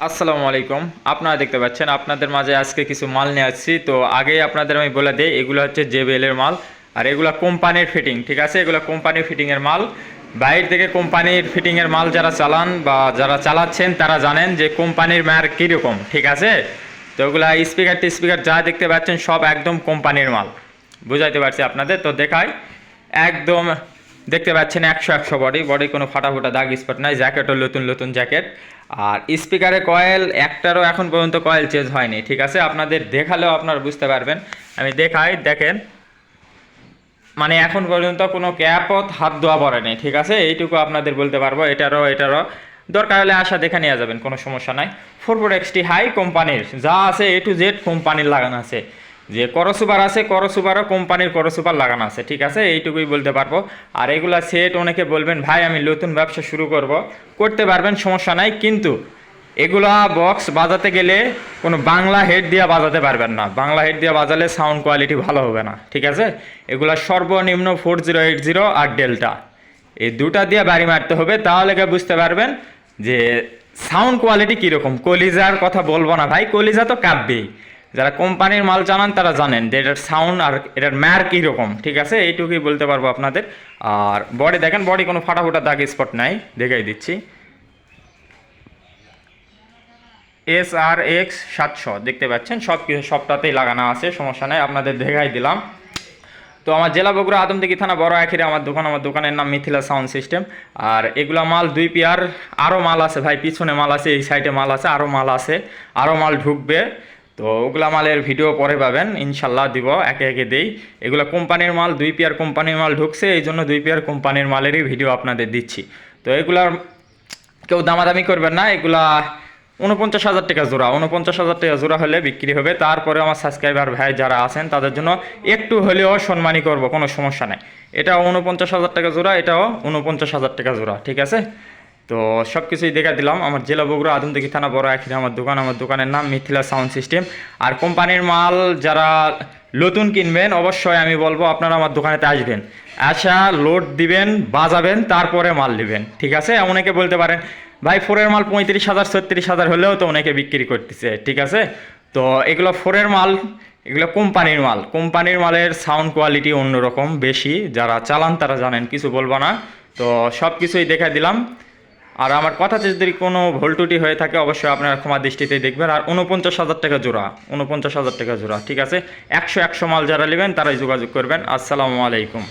আসসালামু আলাইকুম। আপনারা দেখতে পাচ্ছেন, আপনাদের মাঝে আজকে কিছু মাল নিয়ে আসছি। তো আগেই আপনাদের আমি বলে দিই, এগুলো হচ্ছে জেবিএলের মাল। আর এগুলো কোম্পানির ফিটিং ঠিক আছে? এগুলো কোম্পানির ফিটিংয়ের মাল। বাইরে থেকে কোম্পানির ফিটিংয়ের মাল যারা চালান বা যারা চালাচ্ছেন, তারা জানেন যে কোম্পানির ম্যার কীরকম, ঠিক আছে? তো ওগুলা স্পিকার টিস্পিকার যা দেখতে পাচ্ছেন, সব একদম কোম্পানির মাল। বুঝাইতে পারছি আপনাদের? তো দেখাই। একদম দেখতে পাচ্ছেন একশো একশো বডি বডি কোনো ফাটা ফোটা দাগ স্পট নাই জ্যাকেটও নতুন নতুন জ্যাকেট আর স্পিকারে কয়েল একটারও এখন পর্যন্ত কয়েল চেঞ্জ হয়নি, ঠিক আছে? আপনাদের দেখালেও আপনারা বুঝতে পারবেন। আমি দেখাই, দেখেন। মানে এখন পর্যন্ত কোনো ক্যাপত হাত ধোয়া পড়েনি ঠিক আছে? এইটুকু আপনাদের বলতে পারব, এটারও এটারও। দরকার হলে আসা দেখে নিয়ে যাবেন, কোনো সমস্যা নাই। ফোর ফোর এক্সটি হাই কোম্পানির যা আছে এ টু জেড কোম্পানির লাগানো আছে। যে করসুপার আছে করসুপারও কোম্পানির করসুপার লাগানো আছে, ঠিক আছে? এইটুকুই বলতে পারব। আর এগুলা সেট অনেকে বলবেন, ভাই, আমি নতুন ব্যবসা শুরু করব। করতে পারবেন, সমস্যা নাই, কিন্তু এগুলা বক্স বাজাতে গেলে কোনো বাংলা হেড দিয়ে বাজাতে পারবেন না। বাংলা হেড দিয়ে বাজালে সাউন্ড কোয়ালিটি ভালো হবে না, ঠিক আছে? এগুলা সর্বনিম্ন ফোর জিরো এইট জিরো আর ডেল্টা এই দুটা দিয়ে বাড়ি মারতে হবে, তাহলে গিয়ে বুঝতে পারবেন যে সাউন্ড কোয়ালিটি কীরকম? কলিজার কথা বলব না ভাই, কলিজা তো কাঁপবেই যারা কোম্পানির মাল জানান তারা জানেন যে এটার সাউন্ড আর এটার ম্যার কীরকম, ঠিক আছে? এইটুকুই বলতে পারব আপনাদের। আর বডি দেখেন বডি কোনো ফাটা ফোটা দাগ স্পট নাই, দেখাই দিচ্ছি। এস আর এক্স সাতশো, দেখতে পাচ্ছেন? সব কিছু, সবটাতেই লাগানো আছে, সমস্যা নেই, আপনাদের দেখাই দিলাম। তো আমার জেলা বগুড়া আদমদিঘি থানা বড় আখিরে, আমার দোকান, আমার দোকানের নাম মিথিলা সাউন্ড সিস্টেম। আর এগুলা মাল দুই পেয়ার আরও মাল আছে, ভাই, পিছনে মাল আছে, এই সাইডে মাল আছে আরও মাল আছে আরও মাল ঢুকবে। তো ওগুলা মালের ভিডিও পরে পাবেন, ইনশাল্লাহ দিব, একে একে দেই। এগুলো কোম্পানির মাল, দুই পেয়ার কোম্পানির মাল ঢুকছে, এই জন্য দুই পেয়ার কোম্পানির মালেরই ভিডিও আপনাদের দিচ্ছি। তো এগুলার কেউ দামাদামি করবেন না, এগুলা উনপঞ্চাশ হাজার টাকা জোড়া। উনপঞ্চাশ হাজার টাকা জোড়া হলে বিক্রি হবে। তারপরে আমার সাবস্ক্রাইবার ভাই যারা আছেন, তাদের জন্য একটু হলেও সম্মানী করব, কোনো সমস্যা নাই। এটাও উনপঞ্চাশ হাজার টাকা জোড়া, এটাও উনপঞ্চাশ হাজার টাকা জোড়া, ঠিক আছে? তো সব কিছুই দেখা দিলাম। আমার জেলা বগুড়া আদমদিঘি থানা বড় আখিরে আমার দোকান, আমার দোকানের নাম মিথিলা সাউন্ড সিস্টেম। আর কোম্পানির মাল যারা নতুন কিনবেন, অবশ্যই আমি বলব আপনারা আমার দোকানেতে আসবেন। আসা, লোড দিবেন, বাজাবেন, তারপরে মাল নেবেন। ঠিক আছে? অনেকে বলতে পারেন, ভাই, ফোরের মাল পঁয়ত্রিশ হাজার, ছত্রিশ হাজার হলেও তো অনেকে বিক্রি করতেছে। ঠিক আছে? তো এগুলো ফোরের মাল, এগুলো কোম্পানির মাল। কোম্পানির মালের সাউন্ড কোয়ালিটি অন্যরকম, বেশি। যারা চালান তারা জানেন, কিছু বলব না। তো সব কিছুই দেখা দিলাম। আর আমার কথাতে যদি কোনো ভুল ত্রুটি হয়ে থাকে, অবশ্যই আপনারা ক্ষমা দৃষ্টিতে দেখবেন। আর উনপঞ্চাশ হাজার টাকা জোড়া উনপঞ্চাশ হাজার টাকা জোড়া, ঠিক আছে? একশো একশো মাল যারা নেবেন, তারাই যোগাযোগ করবেন। আসসালামু আলাইকুম।